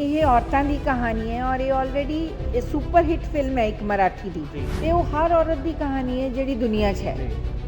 ਇਹ ਔਰਤਾਂ ਦੀ ਕਹਾਣੀ ਹੈ ਔਰ ਇਹ ਆਲਰੇਡੀ ਇਹ ਸੁਪਰ ਹਿੱਟ ਫਿਲਮ ਹੈ ਇੱਕ ਮਰਾਠੀ ਦੀ। ਤੇ ਉਹ ਹਰ ਔਰਤ ਦੀ ਕਹਾਣੀ ਹੈ ਜਿਹੜੀ ਦੁਨੀਆ 'ਚ ਹੈ।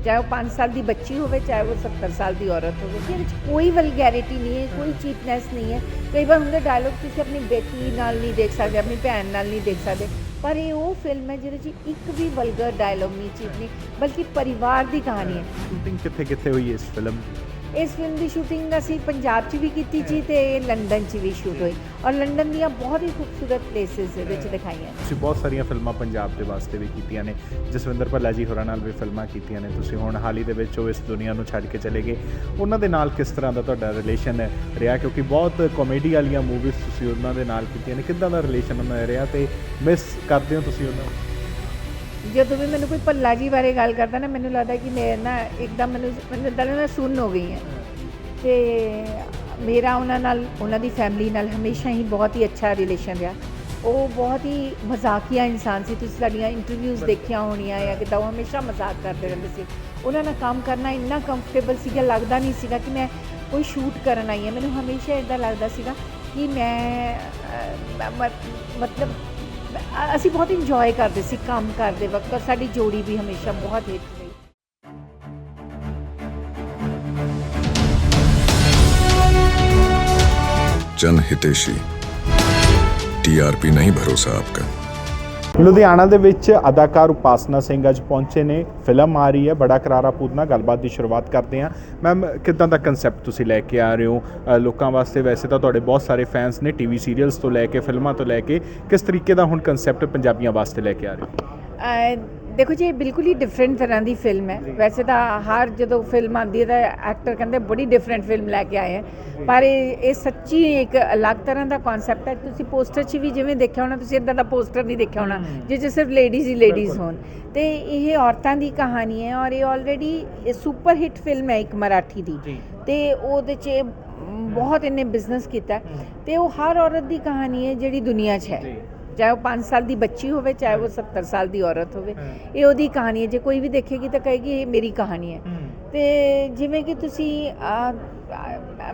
ਚਾਹੇ ਉਹ 5 ਸਾਲ ਦੀ ਬੱਚੀ ਹੋਵੇ ਚਾਹੇ ਉਹ 70 ਸਾਲ ਦੀ ਔਰਤ ਹੋਵੇ ਇਹਦੇ ਵਿੱਚ ਕੋਈ ਵਲਗੈਰਿਟੀ ਨਹੀਂ ਹੈ ਕੋਈ ਚੀਪਨੈਸ ਨਹੀਂ ਹੈ। ਕਈ ਵਾਰ ਹੁੰਦੇ ਡਾਇਲੌਗ ਤੁਸੀਂ ਆਪਣੀ ਬੇਟੀ ਨਾਲ ਨਹੀਂ ਦੇਖ ਸਕਦੇ ਆਪਣੀ ਭੈਣ ਨਾਲ ਨਹੀਂ ਦੇਖ ਸਕਦੇ। ਪਰ ਇਹ ਉਹ ਫਿਲਮ ਹੈ ਜਿਹਦੇ 'ਚ ਇੱਕ ਵੀ ਵਲਗਰ ਡਾਇਲੌਗ ਨਹੀਂ ਚੀਪ ਨਹੀਂ ਬਲਕਿ ਪਰਿਵਾਰ ਦੀ ਕਹਾਣੀ ਹੈ। ਸ਼ੂਟਿੰਗ ਕਿੱਥੇ ਕਿੱਥੇ ਹੋਈ ਇਸ ਫਿਲਮ ਦੀ ਇਸ ਫਿਲਮ ਦੀ ਸ਼ੂਟਿੰਗ ਅਸੀਂ ਪੰਜਾਬ 'ਚ ਵੀ ਕੀਤੀ ਜੀ ਤੇ ਲੰਡਨ 'ਚ ਵੀ ਸ਼ੂਟ ਹੋਈ। ਔਰ ਲੰਡਨ ਦੀਆਂ ਬਹੁਤ ਹੀ ਖੂਬਸੂਰਤ ਪਲੇਸਿਸ ਦੇ ਵਿੱਚ ਦਿਖਾਈਆਂ ਤੁਸੀਂ ਬਹੁਤ ਸਾਰੀਆਂ ਫਿਲਮਾਂ ਪੰਜਾਬ ਦੇ ਵਾਸਤੇ ਵੀ ਕੀਤੀਆਂ ਨੇ। ਜਸਵਿੰਦਰ ਭੱਲਾ ਜੀ ਹੋਰਾਂ ਨਾਲ ਵੀ ਫਿਲਮਾਂ ਕੀਤੀਆਂ ਨੇ। ਤੁਸੀਂ ਹੁਣ ਹਾਲ ਹੀ ਦੇ ਵਿੱਚ ਉਹ ਇਸ ਦੁਨੀਆ ਨੂੰ ਛੱਡ ਕੇ ਚਲੇ ਗਏ। ਉਹਨਾਂ ਦੇ ਨਾਲ ਕਿਸ ਤਰ੍ਹਾਂ ਦਾ ਤੁਹਾਡਾ ਰਿਲੇਸ਼ਨ ਰਿਹਾ? ਕਿਉਂਕਿ ਬਹੁਤ ਕਾਮੇਡੀ ਵਾਲੀਆਂ ਮੂਵੀਜ਼ ਤੁਸੀਂ ਉਹਨਾਂ ਦੇ ਨਾਲ ਕੀਤੀਆਂ ਨੇ। ਕਿੱਦਾਂ ਦਾ ਰਿਲੇਸ਼ਨ ਉਹਨਾਂ ਦਾ ਰਿਹਾ? ਤੇ ਮਿਸ ਕਰਦੇ ਹੋ ਤੁਸੀਂ ਉਹਨਾਂ ਨੂੰ? ਜਦੋਂ ਵੀ ਮੈਨੂੰ ਕੋਈ ਭੱਲਾ ਜੀ ਬਾਰੇ ਗੱਲ ਕਰਦਾ ਨਾ, ਮੈਨੂੰ ਲੱਗਦਾ ਕਿ ਮੈਂ ਨਾ ਇੱਕਦਮ ਮੈਨੂੰ ਮੈਨੂੰ ਲੱਗਦਾ ਮੈਂ ਸੁਣ ਹੋ ਗਈ ਹਾਂ। ਤੇ ਮੇਰਾ ਉਹਨਾਂ ਨਾਲ, ਉਹਨਾਂ ਦੀ ਫੈਮਿਲੀ ਨਾਲ ਹਮੇਸ਼ਾ ਹੀ ਬਹੁਤ ਹੀ ਅੱਛਾ ਰਿਲੇਸ਼ਨ ਰਿਹਾ। ਉਹ ਬਹੁਤ ਹੀ ਮਜ਼ਾਕੀਆ ਇਨਸਾਨ ਸੀ। ਤੁਸੀਂ ਸਾਡੀਆਂ ਇੰਟਰਵਿਊਜ਼ ਦੇਖੀਆਂ ਹੋਣੀਆਂ ਜਾਂ ਕਿਦਾਂ, ਉਹ ਹਮੇਸ਼ਾ ਮਜ਼ਾਕ ਕਰਦੇ ਰਹਿੰਦੇ ਸੀ। ਉਹਨਾਂ ਨਾਲ ਕੰਮ ਕਰਨਾ ਇੰਨਾ ਕੰਫਰਟੇਬਲ ਸੀਗਾ, ਲੱਗਦਾ ਨਹੀਂ ਸੀਗਾ ਕਿ ਮੈਂ ਕੋਈ ਸ਼ੂਟ ਕਰਨ ਆਈ ਹਾਂ। ਮੈਨੂੰ ਹਮੇਸ਼ਾ ਇਦਾਂ ਲੱਗਦਾ ਸੀਗਾ ਕਿ ਮੈਂ ਮ- ਮਤਲਬ ਅਸੀਂ ਬਹੁਤ ਇੰਜੋਏ ਕਰਦੇ ਸੀ ਕੰਮ ਕਰਦੇ ਵਕਤ ਔਰ ਸਾਡੀ ਜੋੜੀ ਵੀ ਹਮੇਸ਼ਾ ਬਹੁਤ ਹਿੱਟ ਰਹੀ जन हितेशी टीआरपी नहीं भरोसा आपका ਲੁਧਿਆਣਾ ਦੇ ਵਿੱਚ ਅਦਾਕਾਰ ਉਪਾਸਨਾ ਸਿੰਘ ਅੱਜ ਪਹੁੰਚੇ ਨੇ। ਫਿਲਮ ਆ ਰਹੀ ਹੈ, ਬੜਾ ਕਰਾਰਾ ਪੂਤਨਾ ਗੱਲਬਾਤ ਦੀ ਸ਼ੁਰੂਆਤ ਕਰਦੇ ਹਾਂ। ਮੈਮ, ਕਿਦਾਂ ਦਾ ਕਨਸੈਪਟ ਤੁਸੀਂ ਲੈ ਕੇ ਆ ਰਹੇ ਹੋ? ਲੋਕਾਂ ਵਾਸਤੇ ਵੈਸੇ ਤਾਂ ਤੁਹਾਡੇ ਬਹੁਤ ਸਾਰੇ ਫੈਨਸ ਨੇ ਟੀਵੀ ਸੀਰੀਅਲਸ ਤੋਂ ਲੈ ਕੇ, ਫਿਲਮਾਂ ਤੋਂ ਲੈ ਕੇ। ਕਿਸ ਤਰੀਕੇ ਦਾ ਹੁਣ ਕਨਸੈਪਟ ਪੰਜਾਬੀਆਂ ਵਾਸਤੇ ਲੈ ਕੇ ਆ ਰਹੇ ਹੋ? ਦੇਖੋ ਜੀ ਇਹ ਬਿਲਕੁਲ ਹੀ ਡਿਫਰੈਂਟ ਤਰ੍ਹਾਂ ਦੀ ਫਿਲਮ ਹੈ। ਵੈਸੇ ਤਾਂ ਹਰ ਜਦੋਂ ਫਿਲਮ ਆਉਂਦੀ ਹੈ ਤਾਂ ਐਕਟਰ ਕਹਿੰਦੇ ਬੜੀ ਡਿਫਰੈਂਟ ਫਿਲਮ ਲੈ ਕੇ ਆਏ ਹੈ। ਪਰ ਇਹ ਇਹ ਸੱਚੀ ਇੱਕ ਅਲੱਗ ਤਰ੍ਹਾਂ ਦਾ ਕਨਸੈਪਟ ਹੈ। ਤੁਸੀਂ ਪੋਸਟਰ 'ਚ ਵੀ ਜਿਵੇਂ ਦੇਖਿਆ ਹੋਣਾ ਤੁਸੀਂ ਇਦਾਂ ਦਾ ਪੋਸਟਰ ਨਹੀਂ ਦੇਖਿਆ ਹੋਣਾ ਜਿਸ 'ਚ ਸਿਰਫ ਲੇਡੀਜ਼ ਹੀ ਲੇਡੀਜ਼ ਹੋਣ। ਤੇ ਇਹ ਔਰਤਾਂ ਦੀ ਕਹਾਣੀ ਹੈ ਔਰ ਇਹ ਆਲਰੇਡੀ ਸੁਪਰ ਹਿੱਟ ਫਿਲਮ ਹੈ ਇੱਕ ਮਰਾਠੀ ਦੀ। ਤੇ ਉਹਦੇ 'ਚ ਬਹੁਤ ਇਹਨੇ ਬਿਜ਼ਨਸ ਕੀਤਾ ਤੇ ਉਹ ਹਰ ਔਰਤ ਦੀ ਕਹਾਣੀ ਹੈ ਜਿਹੜੀ ਦੁਨੀਆ 'ਚ ਹੈ। ਚਾਹੇ ਉਹ 5 ਸਾਲ ਦੀ ਬੱਚੀ ਹੋਵੇ ਚਾਹੇ ਉਹ 70 ਸਾਲ ਦੀ ਔਰਤ ਹੋਵੇ ਇਹ ਉਹਦੀ ਕਹਾਣੀ ਹੈ। ਜੇ ਕੋਈ ਵੀ ਦੇਖੇਗੀ ਤਾਂ ਕਹੇਗੀ ਇਹ ਮੇਰੀ ਕਹਾਣੀ ਹੈ। ਤੇ ਜਿਵੇਂ ਕਿ ਤੁਸੀਂ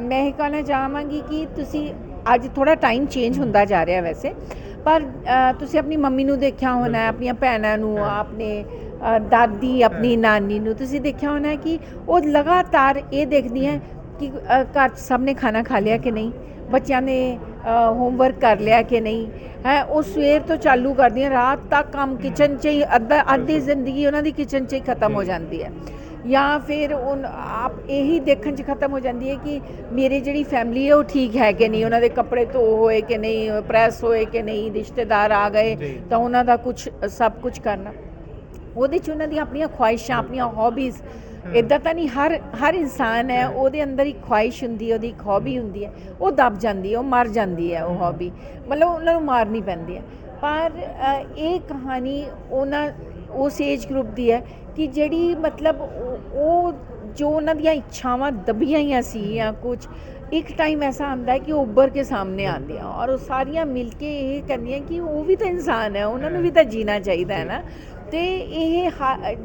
ਮੈਂ ਇਹ ਕਹਿਣਾ ਚਾਹਾਂਗੀ ਕਿ ਤੁਸੀਂ ਅੱਜ ਥੋੜਾ ਟਾਈਮ ਚੇਂਜ ਹੁੰਦਾ ਜਾ ਰਿਹਾ ਵੈਸੇ। ਪਰ ਤੁਸੀਂ ਆਪਣੀ ਮੰਮੀ ਨੂੰ ਦੇਖਿਆ ਹੋਣਾ ਹੈ, ਆਪਣੀਆਂ ਭੈਣਾਂ ਨੂੰ ਆਪਣੇ ਦਾਦੀ ਆਪਣੀ ਨਾਨੀ ਨੂੰ ਤੁਸੀਂ ਦੇਖਿਆ ਹੋਣਾ ਹੈ ਕਿ ਉਹ ਲਗਾਤਾਰ ਇਹ ਦੇਖਦੀਆਂ ਕਿ ਅਹ, ਘਰ 'ਚ ਸਭ ਨੇ ਖਾਣਾ ਖਾ ਲਿਆ ਕਿ ਨਹੀਂ? ਬੱਚਿਆਂ ਨੇ ਹੋਮਵਰਕ ਕਰ ਲਿਆ ਕਿ ਨਹੀਂ ਹੈ ਉਹ ਸਵੇਰ ਤੋਂ ਚਾਲੂ ਕਰਦੀਆਂ ਰਾਤ ਤੱਕ ਕੰਮ ਕਿਚਨ 'ਚ ਹੀ ਅੱਧਾ ਅੱਧੀ ਜ਼ਿੰਦਗੀ ਉਹਨਾਂ ਦੀ ਕਿਚਨ 'ਚ ਹੀ ਖਤਮ ਹੋ ਜਾਂਦੀ ਹੈ। ਜਾਂ ਫਿਰ ਉਹ ਆਪ ਇਹੀ ਦੇਖਣ 'ਚ ਖਤਮ ਹੋ ਜਾਂਦੀ ਹੈ ਕਿ ਮੇਰੀ ਜਿਹੜੀ ਫੈਮਿਲੀ ਹੈ ਉਹ ਠੀਕ ਹੈ ਕਿ ਨਹੀਂ ਉਹਨਾਂ ਦੇ ਕੱਪੜੇ ਧੋ ਹੋਏ ਕਿ ਨਹੀਂ ਪ੍ਰੈਸ ਹੋਏ ਕਿ ਨਹੀਂ ਰਿਸ਼ਤੇਦਾਰ ਆ ਗਏ ਤਾਂ ਉਹਨਾਂ ਦਾ ਕੁਝ ਸਭ ਕੁਝ ਕਰਨਾ। ਉਹਦੇ 'ਚ ਉਹਨਾਂ ਦੀਆਂ ਆਪਣੀਆਂ ਖੁਆਇਸ਼ਾਂ ਆਪਣੀਆਂ ਹੌਬੀਜ਼ ਇਦਾਂ ਤਾਂ ਨਹੀਂ ਹਰ ਹਰ ਇਨਸਾਨ ਹੈ ਉਹਦੇ ਅੰਦਰ ਇੱਕ ਖੁਆਇਸ਼ ਹੁੰਦੀ ਹੈ ਉਹਦੀ ਇੱਕ ਹੌਬੀ ਹੁੰਦੀ ਹੈ ਉਹ ਦਬ ਜਾਂਦੀ ਹੈ ਉਹ ਮਰ ਜਾਂਦੀ ਹੈ ਉਹ ਹੌਬੀ ਮਤਲਬ ਉਹਨਾਂ ਨੂੰ ਮਾਰਨੀ ਪੈਂਦੀ ਹੈ। ਪਰ ਇਹ ਕਹਾਣੀ ਉਹਨਾਂ ਉਸ ਏਜ ਗਰੁੱਪ ਦੀ ਹੈ ਕਿ ਜਿਹੜੀ ਮਤਲਬ ਉਹ- ਜੋ ਉਹਨਾਂ ਦੀਆਂ ਇੱਛਾਵਾਂ ਦਬੀਆਂ ਹੋਈਆਂ ਸੀ ਜਾਂ ਕੁਝ ਇੱਕ ਟਾਈਮ ਐਸਾ ਆਉਂਦਾ ਹੈ ਕਿ ਉਹ ਉੱਭਰ ਕੇ ਸਾਹਮਣੇ ਆਉਂਦੀਆਂ ਔਰ ਉਹ ਸਾਰੀਆਂ ਮਿਲ ਕੇ ਇਹ ਕਹਿੰਦੀਆਂ ਕਿ ਉਹ ਵੀ ਤਾਂ ਇਨਸਾਨ ਹੈ ਉਹਨਾਂ ਨੂੰ ਵੀ ਤਾਂ ਜੀਣਾ ਚਾਹੀਦਾ ਹੈ ਨਾ। ਤੇ ਇਹ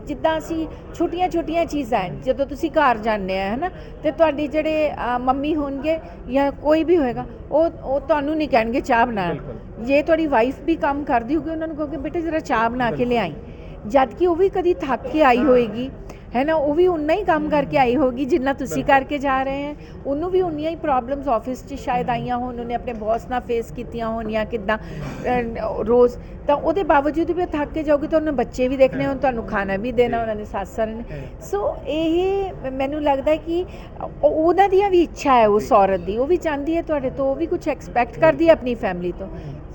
ਜਿੱਦਾਂ ਅਸੀਂ ਛੋਟੀਆਂ ਛੋਟੀਆਂ ਚੀਜ਼ਾਂ ਜਦੋਂ ਤੁਸੀਂ ਘਰ ਜਾਂਦੇ ਆ ਹਨਾ ਤੇ ਤੁਹਾਡੀ ਜਿਹੜੇ ਮੰਮੀ ਹੋਣਗੇ ਜਾਂ ਕੋਈ ਵੀ ਹੋਏਗਾ ਉਹ ਉਹ ਤੁਹਾਨੂੰ ਨਹੀਂ ਕਹਿਣਗੇ ਚਾਹ ਬਣਾ। ਜੇ ਤੁਹਾਡੀ ਵਾਈਫ ਵੀ ਕੰਮ ਕਰਦੀ ਹੋਊਗੀ ਉਹਨਾਂ ਨੂੰ ਕਹੋਗੇ ਬੇਟੇ ਜਰਾ ਚਾਹ ਬਣਾ ਕੇ ਲਿਆਈ। ਜਦ ਕਿ ਉਹ ਵੀ ਕਦੀ ਥੱਕ ਕੇ ਆਈ ਹੋਏਗੀ। ਹੈ ਨਾ? ਉਹ ਵੀ ਉਨਾ ਹੀ ਕੰਮ ਕਰਕੇ ਆਈ ਹੋਗੀ ਜਿੰਨਾ ਤੁਸੀਂ ਕਰਕੇ ਜਾ ਰਹੇ ਹੈ। ਉਹਨੂੰ ਵੀ ਉਨੀਆਂ ਹੀ ਪ੍ਰੋਬਲਮਸ ਆਫਿਸ 'ਚ ਸ਼ਾਇਦ ਆਈਆਂ ਹੋਣ ਉਹਨੇ ਆਪਣੇ ਬੌਸ ਨਾਲ ਫੇਸ ਕੀਤੀਆਂ ਹੋਣੀਆਂ ਕਿਦਾਂ ਰੋਜ਼। ਤਾਂ ਉਹਦੇ ਬਾਵਜੂਦ ਵੀ ਉਹ ਥੱਕ ਕੇ ਜਾਊਗੀ ਤਾਂ ਉਹਨੇ ਬੱਚੇ ਵੀ ਦੇਖਣੇ ਹੋਣ ਤੁਹਾਨੂੰ ਖਾਣਾ ਵੀ ਦੇਣਾ ਉਹਨਾਂ ਦੇ ਸੱਸ ਨੇ। ਸੋ ਇਹ ਮੈਨੂੰ ਲੱਗਦਾ ਕਿ ਉਹ- ਉਹਨਾਂ ਦੀਆਂ ਵੀ ਇੱਛਾ ਹੈ ਉਸ ਔਰਤ ਦੀ। ਉਹ ਵੀ ਚਾਹੁੰਦੀ ਹੈ ਤੁਹਾਡੇ ਤੋਂ ਉਹ ਵੀ ਕੁਝ ਐਕਸਪੈਕਟ ਕਰਦੀ ਹੈ ਆਪਣੀ ਫੈਮਿਲੀ ਤੋਂ।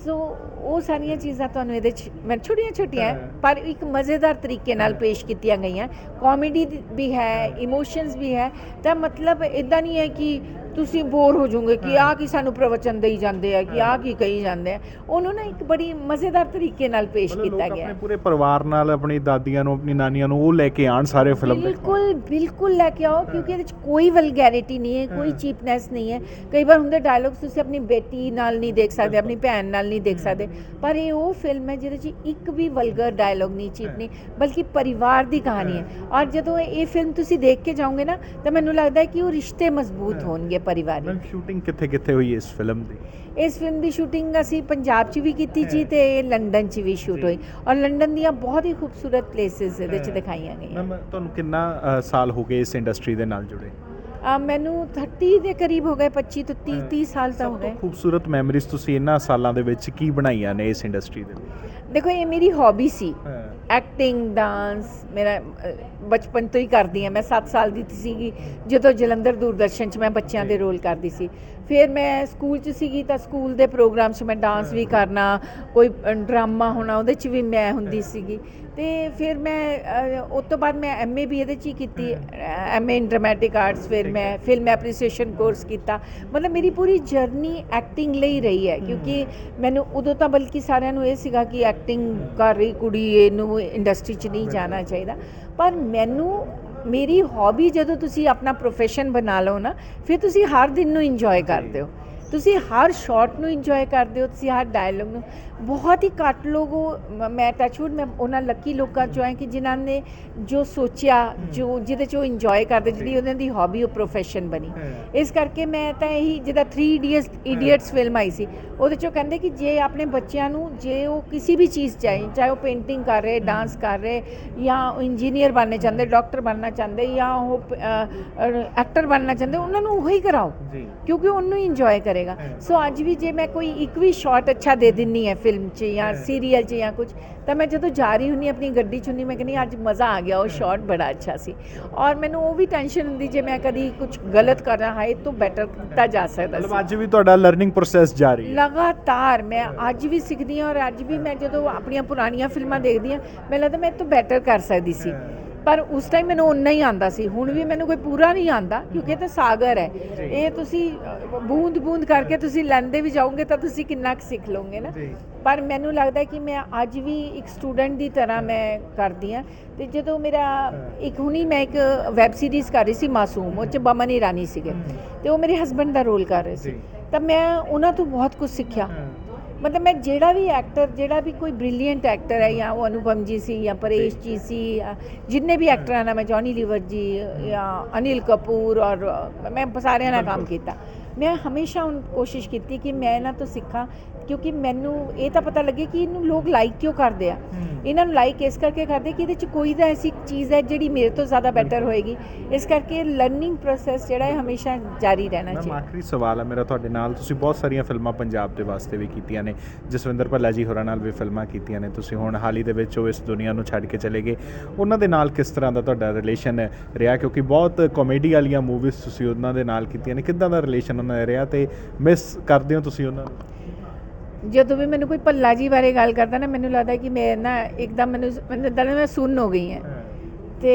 ਸੋ ਉਹ ਸਾਰੀਆਂ ਚੀਜ਼ਾਂ ਤੁਹਾਨੂੰ ਇਹਦੇ ਚ ਮੈਂ ਛੋਟੀਆਂ ਛੋਟੀਆਂ ਪਰ ਇੱਕ ਮਜ਼ੇਦਾਰ ਤਰੀਕੇ ਨਾਲ ਪੇਸ਼ ਕੀਤੀਆਂ ਗਈਆਂ। ਕਾਮੇਡੀ ਵੀ ਹੈ ਇਮੋਸ਼ਨਸ ਵੀ ਹੈ। ਤਾਂ ਮਤਲਬ ਇਦਾਂ ਨਹੀਂ ਹੈ ਕਿ ਤੁਸੀਂ ਬੋਰ ਹੋ ਜਾਓਗੇ ਕਿ ਆਹ ਕੀ ਸਾਨੂੰ ਪ੍ਰਵਚਨ ਦੇਈ ਜਾਂਦੇ ਆ ਕਿ ਆਹ ਕੀ ਕਹੀ ਜਾਂਦੇ ਆ। ਉਹਨੂੰ ਨਾ ਇੱਕ ਬੜੀ ਮਜ਼ੇਦਾਰ ਤਰੀਕੇ ਨਾਲ ਪੇਸ਼ ਕੀਤਾ ਗਿਆ। ਆਪਣੇ ਪੂਰੇ ਪਰਿਵਾਰ ਨਾਲ ਆਪਣੀ ਦਾਦੀਆਂ ਨੂੰ ਆਪਣੀ ਨਾਨੀਆਂ ਨੂੰ ਉਹ ਲੈ ਕੇ ਆਣ ਸਾਰੇ ਫਿਲਮ ਦੇ ਬਿਲਕੁਲ ਬਿਲਕੁਲ ਲੈ ਕੇ ਆਓ ਕਿਉਂਕਿ ਇਹਦੇ ਵਿੱਚ ਕੋਈ ਵਲਗੈਰਿਟੀ ਨਹੀਂ ਹੈ ਕੋਈ ਚੀਪਨੈਸ ਨਹੀਂ ਹੈ। ਕਈ ਵਾਰ ਹੁੰਦੇ ਡਾਇਲੌਗਸ ਤੁਸੀਂ ਆਪਣੀ ਬੇਟੀ ਨਾਲ ਨਹੀਂ ਦੇਖ ਸਕਦੇ ਆਪਣੀ ਭੈਣ ਨਾਲ ਨਹੀਂ ਦੇਖ ਸਕਦੇ। ਪਰ ਇਹ ਉਹ ਫਿਲਮ ਹੈ ਜਿਹਦੇ 'ਚ ਇੱਕ ਵੀ ਵਲਗਰ ਡਾਇਲੌਗ ਨਹੀਂ ਚੀਪ ਨਹੀਂ ਬਲਕਿ ਪਰਿਵਾਰ ਦੀ ਕਹਾਣੀ ਹੈ। ਔਰ ਜਦੋਂ ਇਹ ਫਿਲਮ ਤੁਸੀਂ ਦੇਖ ਕੇ ਜਾਓਗੇ ਨਾ ਤਾਂ ਮੈਨੂੰ ਲੱਗਦਾ ਹੈ ਕਿ ਉਹ ਰਿਸ਼ਤੇ ਮਜ਼ਬੂਤ ਹੋਣਗੇ। ਪਰਿਵਾਰਿਕ ਮੈਮ ਸ਼ੂਟਿੰਗ ਕਿੱਥੇ ਕਿੱਥੇ ਹੋਈ ਇਸ ਫਿਲਮ ਦੀ? ਇਸ ਫਿਲਮ ਦੀ ਸ਼ੂਟਿੰਗ ਅਸੀਂ ਪੰਜਾਬ 'ਚ ਵੀ ਕੀਤੀ ਜੀ ਤੇ ਲੰਡਨ 'ਚ ਵੀ ਸ਼ੂਟ ਹੋਈ। ਔਰ ਲੰਡਨ ਦੀਆਂ ਬਹੁਤ ਹੀ ਖੂਬਸੂਰਤ ਪਲੇਸਿਸ ਇਹਦੇ 'ਚ ਦਿਖਾਈਆਂ ਗਈਆਂ। ਮੈਮ ਤੁਹਾਨੂੰ ਕਿੰਨਾ ਸਾਲ ਹੋ ਗਏ ਇਸ ਇੰਡਸਟਰੀ ਦੇ ਨਾਲ ਜੁੜੇ? ਮੈਨੂੰ 30 ਦੇ ਕਰੀਬ ਹੋ ਗਏ 25 ਤੋਂ 30 30 ਸਾਲ ਤਾਂ ਹੋ ਗਏ। ਖੂਬਸੂਰਤ ਮੈਮਰੀਜ਼ ਤੁਸੀਂ ਇਹਨਾਂ ਸਾਲਾਂ ਦੇ ਵਿੱਚ ਕੀ ਬਣਾਈਆਂ ਨੇ ਇਸ ਇੰਡਸਟਰੀ ਦੇ ਵਿੱਚ? ਦੇਖੋ ਇਹ ਮੇਰੀ ਹੌਬੀ ਸੀ। ਐਕਟਿੰਗ ਡਾਂਸ ਮੇਰਾ ਬਚਪਨ ਤੋਂ ਹੀ ਕਰਦੀ ਹਾਂ। ਮੈਂ 7 ਸਾਲ ਦੀ ਸੀਗੀ ਜਦੋਂ ਜਲੰਧਰ ਦੂਰਦਰਸ਼ਨ 'ਚ ਮੈਂ ਬੱਚਿਆਂ ਦੇ ਰੋਲ ਕਰਦੀ ਸੀ। ਫਿਰ ਮੈਂ ਸਕੂਲ 'ਚ ਸੀਗੀ ਤਾਂ ਸਕੂਲ ਦੇ ਪ੍ਰੋਗਰਾਮ 'ਚ ਮੈਂ ਡਾਂਸ ਵੀ ਕਰਨਾ ਕੋਈ ਡਰਾਮਾ ਹੋਣਾ ਉਹਦੇ 'ਚ ਵੀ ਮੈਂ ਹੁੰਦੀ ਸੀਗੀ। ਤੇ ਫਿਰ ਮੈਂ ਉਸ ਤੋਂ ਬਾਅਦ ਮੈਂ ਐਮਏ ਵੀ ਇਹਦੇ 'ਚ ਹੀ ਕੀਤੀ ਐਮਏ ਇਨ ਡਰਾਮੈਟਿਕ ਆਰਟਸ ਫਿਰ ਮੈਂ ਫਿਲਮ ਐਪਰੀਸੀਏਸ਼ਨ ਕੋਰਸ ਕੀਤਾ। ਮਤਲਬ ਮੇਰੀ ਪੂਰੀ ਜਰਨੀ ਐਕਟਿੰਗ ਲਈ ਰਹੀ ਹੈ। ਕਿਉਂਕਿ ਮੈਨੂੰ ਉਦੋਂ ਤਾਂ ਬਲਕਿ ਸਾਰਿਆਂ ਨੂੰ ਇਹ ਸੀਗਾ ਕਿ ਐਕਟਿੰਗ ਕਰ ਰਹੀ ਕੁੜੀ ਇਹਨੂੰ ਇੰਡਸਟਰੀ 'ਚ ਨਹੀਂ ਜਾਣਾ ਚਾਹੀਦਾ। ਪਰ ਮੈਨੂੰ ਮੇਰੀ ਹੌਬੀ ਜਦੋਂ ਤੁਸੀਂ ਆਪਣਾ ਪ੍ਰੋਫੈਸ਼ਨ ਬਣਾ ਲਓ ਨਾ ਫਿਰ ਤੁਸੀਂ ਹਰ ਦਿਨ ਨੂੰ ਇੰਜੋਏ ਕਰਦੇ ਹੋ। ਤੁਸੀਂ ਹਰ ਸ਼ਾਟ ਨੂੰ ਇੰਜੋਏ ਕਰਦੇ ਹੋ ਤੁਸੀਂ ਹਰ ਡਾਇਲੋਗ ਨੂੰ। ਬਹੁਤ ਹੀ ਘੱਟ ਲੋਕ ਉਹ ਮ- ਟੱਚਵੁੱਡ ਮੈਂ ਉਹਨਾਂ ਲੱਕੀ ਲੋਕਾਂ ਚੋਂ ਹੈ ਕਿ ਜਿਨ੍ਹਾਂ ਨੇ ਜੋ ਸੋਚਿਆ ਜੋ ਜਿਹਦੇ ਚੋਂ ਇੰਜੋਏ ਕਰਦੇ ਜਿਹੜੀ ਉਹਨਾਂ ਦੀ ਹੌਬੀ ਉਹ ਪ੍ਰੋਫੈਸ਼ਨ ਬਣੀ। ਇਸ ਕਰਕੇ ਮੈਂ ਤਾਂ ਇਹੀ ਜਿਹਦਾ 3 ਇਡੀਅਟਸ ਇਡੀਅਟਸ ਫਿਲਮ ਆਈ ਸੀ ਉਹਦੇ ਚੋਂ ਕਹਿੰਦੇ ਕਿ ਜੇ ਆਪਣੇ ਬੱਚਿਆਂ ਨੂੰ ਜੇ ਉਹ ਕਿਸੇ ਵੀ ਚੀਜ਼ ਚਾਹੇ ਚਾਹੇ ਉਹ ਪੇਂਟਿੰਗ ਕਰ ਰਹੇ ਡਾਂਸ ਕਰ ਰਹੇ ਜਾਂ ਉਹ ਇੰਜੀਨੀਅਰ ਬਣਨਾ ਚਾਹੁੰਦੇ ਡਾਕਟਰ ਬਣਨਾ ਚਾਹੁੰਦੇ ਜਾਂ ਉਹ ਐਕਟਰ ਬਣਨਾ ਚਾਹੁੰਦੇ ਉਹਨਾਂ ਨੂੰ ਉਹੀ ਕਰਾਓ। ਕਿਉਂਕਿ ਉਹਨੂੰ ਇੰਜੋਏ ਕਰੇਗਾ। ਸੋ ਅੱਜ ਵੀ ਜੇ ਮੈਂ ਕੋਈ ਇੱਕ ਵੀ ਸ਼ਾਟ ਅੱਛਾ ਦੇ ਦਿੰਨੀ ਹੈ ਫਿਲਮ 'ਚ ਜਾਂ ਸੀਰੀਅਲ 'ਚ ਜਾਂ ਕੁਝ ਤਾਂ ਮੈਂ ਜਦੋਂ ਜਾ ਰਹੀ ਹੁੰਨੀ ਆਪਣੀ ਗੱਡੀ 'ਚ ਹੁੰਨੀ ਮੈਂ ਕਹਿੰਦੀ ਅੱਜ ਮਜ਼ਾ ਆ ਗਿਆ ਉਹ ਸ਼ਾਟ ਬੜਾ ਅੱਛਾ ਸੀ। ਔਰ ਮੈਨੂੰ ਉਹ ਵੀ ਟੈਨਸ਼ਨ ਹੁੰਦੀ ਜੇ ਮੈਂ ਕਦੀ ਕੁਝ ਗਲਤ ਕਰ ਰਹਾ ਹੈ ਤਾਂ ਬੈਟਰ ਕੀਤਾ ਜਾ ਸਕਦਾ ਮਤਲਬ ਸੀ। ਅੱਜ ਵੀ ਤੁਹਾਡਾ ਲਰਨਿੰਗ ਪ੍ਰੋਸੈਸ ਜਾਰੀ ਹੈ। ਲਗਾਤਾਰ ਮੈਂ ਅੱਜ ਵੀ ਸਿੱਖਦੀ ਹਾਂ ਔਰ ਅੱਜ ਵੀ ਮੈਂ ਜਦੋਂ ਆਪਣੀਆਂ ਪੁਰਾਣੀਆਂ ਫਿਲਮਾਂ ਦੇਖਦੀ ਹਾਂ ਮੈਨੂੰ ਲੱਗਦਾ ਮੈਂ ਇਹ ਤੋਂ ਬੈਟਰ ਕਰ ਸਕਦੀ ਸੀ। ਪਰ ਉਸ ਟਾਈਮ ਮੈਨੂੰ ਉਨਾ ਹੀ ਆਂਦਾ ਸੀ। ਹੁਣ ਵੀ ਮੈਨੂੰ ਕੋਈ ਪੂਰਾ ਨਹੀਂ ਆਂਦਾ ਕਿਉਂਕਿ ਇਹ ਤਾਂ ਸਾਗਰ ਹੈ। ਇਹ ਤੁਸੀਂ ਬੂੰਦ ਬੂੰਦ ਕਰਕੇ ਤੁਸੀਂ ਲੈਂਦੇ ਵੀ ਜਾਓਗੇ ਤਾਂ ਤੁਸੀਂ ਕਿੰਨਾ ਕੁ ਸਿੱਖ ਲਓਗੇ ਨਾ। ਪਰ ਮੈਨੂੰ ਲੱਗਦਾ ਕਿ ਮੈਂ ਅੱਜ ਵੀ ਇੱਕ ਸਟੂਡੈਂਟ ਦੀ ਤਰ੍ਹਾਂ ਮੈਂ ਕਰਦੀ ਹਾਂ। ਤੇ ਜਦੋਂ ਮੇਰਾ ਇੱਕ ਹੁਣੀ ਮੈਂ ਇੱਕ ਵੈਬ ਸੀਰੀਜ਼ ਕਰ ਰਹੀ ਸੀ ਮਾਸੂਮ ਉਹ ਚ ਬਮਨ ਇਰਾਨੀ ਸੀਗੇ। ਤੇ ਉਹ ਮੇਰੇ ਹਸਬੰਡ ਦਾ ਰੋਲ ਕਰ ਰਹੇ ਸੀ। ਤਾਂ ਮੈਂ ਉਹਨਾਂ ਤੋਂ ਬਹੁਤ ਕੁਝ ਸਿੱਖਿਆ। ਮਤਲਬ ਮੈਂ ਜਿਹੜਾ ਵੀ ਐਕਟਰ ਜਿਹੜਾ ਵੀ ਕੋਈ ਬ੍ਰਿਲੀਅੰਟ ਐਕਟਰ ਹੈ ਜਾਂ ਉਹ ਅਨੁਪਮ ਜੀ ਸੀ ਜਾਂ ਪਰੇਸ਼ ਜੀ ਸੀ ਜਿੰਨੇ ਵੀ ਐਕਟਰਾਂ ਨਾਲ ਮੈਂ ਜੌਨੀ ਲੀਵਰ ਜੀ ਜਾਂ ਅਨਿਲ ਕਪੂਰ ਔਰ ਮੈਂ ਸਾਰਿਆਂ ਨਾਲ ਕੰਮ ਕੀਤਾ। ਮੈਂ ਹਮੇਸ਼ਾ ਉਹ ਕੋਸ਼ਿਸ਼ ਕੀਤੀ ਕਿ ਮੈਂ ਇਹਨਾਂ ਤੋਂ ਸਿੱਖਾਂ ਕਿਉਂਕਿ ਮੈਨੂੰ ਇਹ ਤਾਂ ਪਤਾ ਲੱਗੇ ਕਿ ਇਹਨੂੰ ਲੋਕ ਲਾਈਕ ਕਿਉਂ ਕਰਦੇ ਆ। ਇਹਨਾਂ ਨੂੰ ਲਾਈਕ ਇਸ ਕਰਕੇ ਕਰਦੇ ਕਿ ਇਹਦੇ ਚ ਕੋਈ ਤਾਂ ਐਸੀ ਚੀਜ਼ ਹੈ ਜਿਹੜੀ ਮੇਰੇ ਤੋਂ ਜ਼ਿਆਦਾ ਬੈਟਰ ਹੋਏਗੀ। ਇਸ ਕਰਕੇ ਲਰਨਿੰਗ ਪ੍ਰੋਸੈਸ ਜਿਹੜਾ ਹੈ ਹਮੇਸ਼ਾ ਜਾਰੀ ਰਹਿਣਾ ਚਾਹੀਦਾ। ਆਖਰੀ ਸਵਾਲ ਹੈ ਮੇਰਾ ਤੁਹਾਡੇ ਨਾਲ। ਤੁਸੀਂ ਬਹੁਤ ਸਾਰੀਆਂ ਫਿਲਮਾਂ ਪੰਜਾਬ ਦੇ ਵਾਸਤੇ ਵੀ ਕੀਤੀਆਂ ਨੇ। ਜਸਵਿੰਦਰ ਭੱਲਾ ਜੀ ਹੋਰਾਂ ਨਾਲ ਵੀ ਫਿਲਮਾਂ ਕੀਤੀਆਂ ਨੇ। ਤੁਸੀਂ ਹੁਣ ਹਾਲ ਹੀ ਦੇ ਵਿੱਚ ਉਹ ਇਸ ਦੁਨੀਆ ਨੂੰ ਛੱਡ ਕੇ ਚਲੇ ਗਏ। ਉਹਨਾਂ ਦੇ ਨਾਲ ਕਿਸ ਤਰ੍ਹਾਂ ਦਾ ਤੁਹਾਡਾ ਰਿਲੇਸ਼ਨ ਰਿਹਾ? ਕਿਉਂਕਿ ਬਹੁਤ ਕਾਮੇਡੀ ਵਾਲੀਆਂ ਮੂਵੀਜ਼ ਤੁਸੀਂ ਉਹਨਾਂ ਦੇ ਨਾਲ ਕੀਤੀਆਂ ਨੇ। ਕਿੱਦਾਂ ਦਾ ਰਿਲੇਸ਼ਨ ਉਹਨਾਂ ਦਾ ਰਿਹਾ? ਤੇ ਮਿਸ ਕਰਦੇ ਹੋ ਤੁਸੀਂ ਉਹਨਾਂ ਨੂੰ? ਜਦੋਂ ਵੀ ਮੈਨੂੰ ਕੋਈ ਭੱਲਾ ਜੀ ਬਾਰੇ ਗੱਲ ਕਰਦਾ ਨਾ ਮੈਨੂੰ ਲੱਗਦਾ ਕਿ ਮੈਂ ਨਾ ਇੱਕਦਮ ਮੈਨੂੰ ਮੈਨੂੰ ਲੱਗਦਾ ਮੈਂ ਸੁੰਨ ਹੋ ਗਈ ਹਾਂ। ਤੇ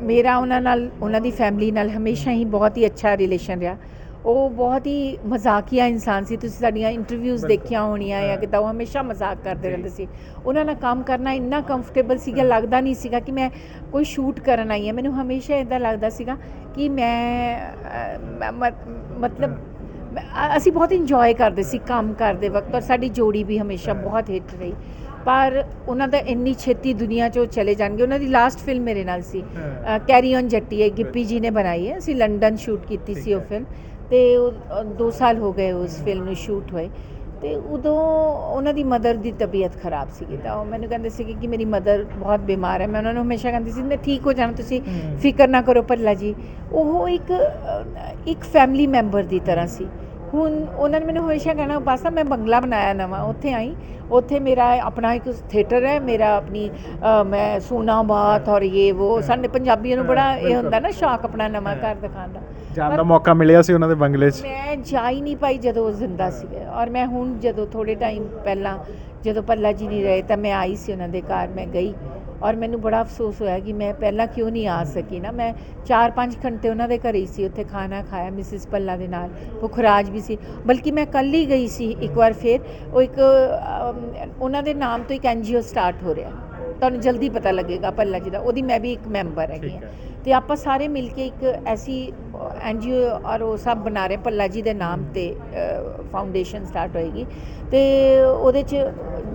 ਮੇਰਾ ਉਹਨਾਂ ਨਾਲ ਉਹਨਾਂ ਦੀ ਫੈਮਿਲੀ ਨਾਲ ਹਮੇਸ਼ਾ ਹੀ ਬਹੁਤ ਹੀ ਅੱਛਾ ਰਿਲੇਸ਼ਨ ਰਿਹਾ। ਉਹ ਬਹੁਤ ਹੀ ਮਜ਼ਾਕੀਆ ਇਨਸਾਨ ਸੀ। ਤੁਸੀਂ ਸਾਡੀਆਂ ਇੰਟਰਵਿਊਜ਼ ਦੇਖੀਆਂ ਹੋਣੀਆਂ ਜਾਂ ਕਿਤਾ ਉਹ ਹਮੇਸ਼ਾ ਮਜ਼ਾਕ ਕਰਦੇ ਰਹਿੰਦੇ ਸੀ। ਉਹਨਾਂ ਨਾਲ ਕੰਮ ਕਰਨਾ ਇੰਨਾ ਕੰਫਰਟੇਬਲ ਸੀਗਾ ਲੱਗਦਾ ਨਹੀਂ ਸੀਗਾ ਕਿ ਮੈਂ ਕੋਈ ਸ਼ੂਟ ਕਰਨ ਆਈ ਹਾਂ। ਮੈਨੂੰ ਹਮੇਸ਼ਾ ਇਦਾਂ ਲੱਗਦਾ ਸੀਗਾ ਕਿ ਮੈਂ ਮਤਲਬ ਅਸੀਂ ਬਹੁਤ ਇੰਜੋਏ ਕਰਦੇ ਸੀ ਕੰਮ ਕਰਦੇ ਵਕਤ ਔਰ ਸਾਡੀ ਜੋੜੀ ਵੀ ਹਮੇਸ਼ਾ ਬਹੁਤ ਹਿੱਟ ਰਹੀ। ਪਰ ਉਹਨਾਂ ਦਾ ਇੰਨੀ ਛੇਤੀ ਦੁਨੀਆ 'ਚੋਂ ਚਲੇ ਜਾਣਗੇ ਉਹਨਾਂ ਦੀ ਲਾਸਟ ਫਿਲਮ ਮੇਰੇ ਨਾਲ ਸੀ। ਕੈਰੀ ਔਨ ਜੱਟੀ ਹੈ ਗਿੱਪੀ ਜੀ ਨੇ ਬਣਾਈ ਹੈ। ਅਸੀਂ ਲੰਡਨ ਸ਼ੂਟ ਕੀਤੀ ਸੀ ਉਹ ਫਿਲਮ ਤੇ 2 ਸਾਲ ਹੋ ਗਏ ਉਸ ਫਿਲਮ ਨੂੰ ਸ਼ੂਟ ਹੋਏ। ਤੇ ਉਦੋਂ ਉਹਨਾਂ ਦੀ ਮਦਰ ਦੀ ਤਬੀਅਤ ਖਰਾਬ ਸੀਗੀ। ਤਾਂ ਉਹ ਮੈਨੂੰ ਕਹਿੰਦੇ ਸੀਗੇ ਕਿ ਮੇਰੀ ਮਦਰ ਬਹੁਤ ਬਿਮਾਰ ਹੈ। ਮੈਂ ਉਹਨਾਂ ਨੂੰ ਹਮੇਸ਼ਾ ਕਹਿੰਦੀ ਸੀ ਮੈਂ ਠੀਕ ਹੋ ਜਾਣਾ ਤੁਸੀਂ ਫਿਕਰ ਨਾ ਕਰੋ ਭੱਲਾ ਜੀ। ਉਹ ਇੱਕ ਇੱਕ ਫੈਮਿਲੀ ਮੈਂਬਰ ਦੀ ਤਰ੍ਹਾਂ ਸੀ। ਹੁਣ ਉਹਨਾਂ ਨੇ ਮੈਨੂੰ ਹਮੇਸ਼ਾ ਕਹਿਣਾ ਬਸ ਮੈਂ ਬੰਗਲਾ ਬਣਾਇਆ ਨਵਾਂ ਉੱਥੇ ਆਈ। ਉੱਥੇ ਮੇਰਾ ਆਪਣਾ ਇੱਕ ਥੀਏਟਰ ਹੈ ਮੇਰਾ ਆਪਣੀ ਮੈਂ ਸੋਨਾ ਬਾਤ ਔਰ ਇਹ ਉਹ ਸਾਡੇ ਪੰਜਾਬੀਆਂ ਨੂੰ ਬੜਾ ਇਹ ਹੁੰਦਾ ਨਾ ਸ਼ੌਕ ਆਪਣਾ ਨਵਾਂ ਘਰ ਦਿਖਾਉਣ ਦਾ। ਜਾਣ ਦਾ ਮੌਕਾ ਮਿਲਿਆ ਸੀ ਉਹਨਾਂ ਦੇ ਬੰਗਲੇ 'ਚ। ਮੈਂ ਜਾ ਹੀ ਨਹੀਂ ਪਾਈ ਜਦੋਂ ਉਹ ਜ਼ਿੰਦਾ ਸੀਗੇ। ਔਰ ਮੈਂ ਹੁਣ ਜਦੋਂ ਥੋੜੇ ਟਾਈਮ ਪਹਿਲਾਂ ਜਦੋਂ ਪੱਲਾ ਜੀ ਨਹੀਂ ਰਹੇ ਤਾਂ ਮੈਂ ਆਈ ਸੀ ਉਹਨਾਂ ਦੇ ਘਰ ਮੈਂ ਗਈ। ਔਰ ਮੈਨੂੰ ਬੜਾ ਅਫਸੋਸ ਹੋਇਆ ਕਿ ਮੈਂ ਪਹਿਲਾਂ ਕਿਉਂ ਨਹੀਂ ਆ ਸਕੀ ਨਾ। ਮੈਂ 4-5 ਘੰਟੇ ਉਹਨਾਂ ਦੇ ਘਰੇ ਹੀ ਸੀ, ਉੱਥੇ ਖਾਣਾ ਖਾਇਆ, ਮਿਸਿਸ ਪੱਲਾ ਦੇ ਨਾਲ ਪੁਖਰਾਜ ਵੀ ਸੀ। ਬਲਕਿ ਮੈਂ ਕੱਲ ਹੀ ਗਈ ਸੀ ਇੱਕ ਵਾਰ ਫੇਰ, ਉਹ ਇੱਕ ਉਹਨਾਂ ਦੇ ਨਾਮ ਤੋਂ ਇੱਕ ਐਨਜੀਓ ਸਟਾਰਟ ਹੋ ਰਿਹਾ। ਤੁਹਾਨੂੰ ਜਲਦੀ ਪਤਾ ਲੱਗੇਗਾ ਪੱਲਾ ਜੀ ਦਾ ਉਹਦੀ ਮੈਂ ਵੀ ਇੱਕ ਮੈਂਬਰ ਹੈਗੀ ਹਾਂ ਤੇ ਆਪਾਂ ਸਾਰੇ ਮਿਲ ਕੇ ਇੱਕ ਐਸੀ ਐਨਜੀਓ ਔਰ ਉਹ ਸਭ ਬਣਾ ਰਹੇ ਪੱਲਾ ਜੀ ਦੇ ਨਾਮ ਤੇ ਫਾਊਂਡੇਸ਼ਨ ਸਟਾਰਟ ਹੋਏਗੀ ਤੇ ਉਹਦੇ ਚ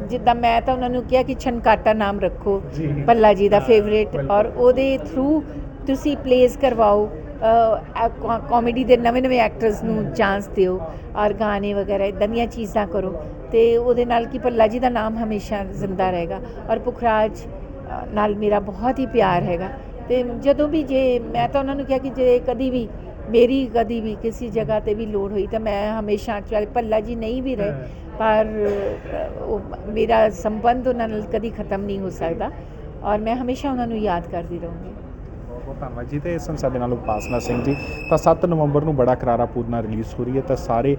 ਜਿੱਦਾਂ ਮੈਂ ਤਾਂ ਉਹਨਾਂ ਨੂੰ ਕਿਹਾ ਕਿ ਛਨਕਾਟਾ ਨਾਮ ਰੱਖੋ ਜੀ। ਪੱਲਾ ਜੀ ਦਾ ਫੇਵਰੇਟ। ਔਰ ਉਹਦੇ ਥਰੂ ਤੁਸੀਂ ਪਲੇਸ ਕਰਵਾਓ ਕਾਮੇਡੀ ਦੇ ਨਵੇਂ-ਨਵੇਂ ਐਕਟਰਸ ਨੂੰ ਚਾਂਸ ਦਿਓ ਔਰ ਗਾਣੇ ਵਗੈਰਾ ਇਦਾਂ ਦੀਆਂ ਚੀਜ਼ਾਂ ਕਰੋ। ਤੇ ਉਹਦੇ ਨਾਲ ਕੀ ਭੱਲਾ ਜੀ ਦਾ ਨਾਮ ਹਮੇਸ਼ਾ ਜ਼ਿੰਦਾ ਰਹੇਗਾ। ਔਰ ਪੁਖਰਾਜ ਨਾਲ ਮੇਰਾ ਬਹੁਤ ਹੀ ਪਿਆਰ ਹੈਗਾ। ਤੇ ਜਦੋਂ ਵੀ ਜੇ ਮੈਂ ਤਾਂ ਉਹਨਾਂ ਨੂੰ ਕਿਹਾ ਕਿ ਜੇ ਕਦੀ ਵੀ ਮੇਰੀ ਕਦੀ ਵੀ ਕਿਸੇ ਜਗ੍ਹਾ ਤੇ ਵੀ ਲੋੜ ਹੋਈ ਤਾਂ ਮੈਂ ਹਮੇਸ਼ਾ ਚਾਹੇ ਭੱਲਾ ਜੀ ਨਹੀਂ ਵੀ ਰਹੇ। ਪਰ ਉਹ ਮੇਰਾ ਸੰਬੰਧ ਉਹਨਾਂ ਨਾਲ ਕਦੀ ਖਤਮ ਨਹੀਂ ਹੋ ਸਕਦਾ। ਔਰ ਮੈਂ ਹਮੇਸ਼ਾ ਉਹਨਾਂ ਨੂੰ ਯਾਦ ਕਰਦੀ ਰਹੂੰਗੀ। ਬਹੁਤ ਧੰਨਵਾਦ ਜੀ ਤੇ ਸਨ ਸਾਡੇ ਨਾਲ ਉਪਾਸਨਾ ਸਿੰਘ ਜੀ। ਤਾਂ 7 ਨਵੰਬਰ ਨੂੰ ਬੜਾ ਕਰਾਰਾ ਪੂਰਨਾ ਰਿਲੀਜ਼ ਹੋ ਰਹੀ ਹੈ ਤਾਂ ਸਾਰੇ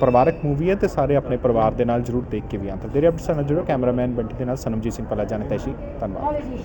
ਪਰਿਵਾਰਕ ਮੂਵੀ ਹੈ ਤੇ ਸਾਰੇ ਆਪਣੇ ਪਰਿਵਾਰ ਦੇ ਨਾਲ ਜਰੂਰ ਦੇਖ ਕੇ ਵੀ ਆਉਣ। ਤਾਂ ਤੇਰੇ ਅਪਡੇਟ ਨਾਲ ਜੁੜੋ, ਕੈਮਰਾਮੈਨ ਬੰਟੀ ਦੇ ਨਾਲ ਸਨਮਜੀਤ ਸਿੰਘ ਪੱਲਾ ਜਾਣਤਾ ਜੀ। ਧੰਨਵਾਦ।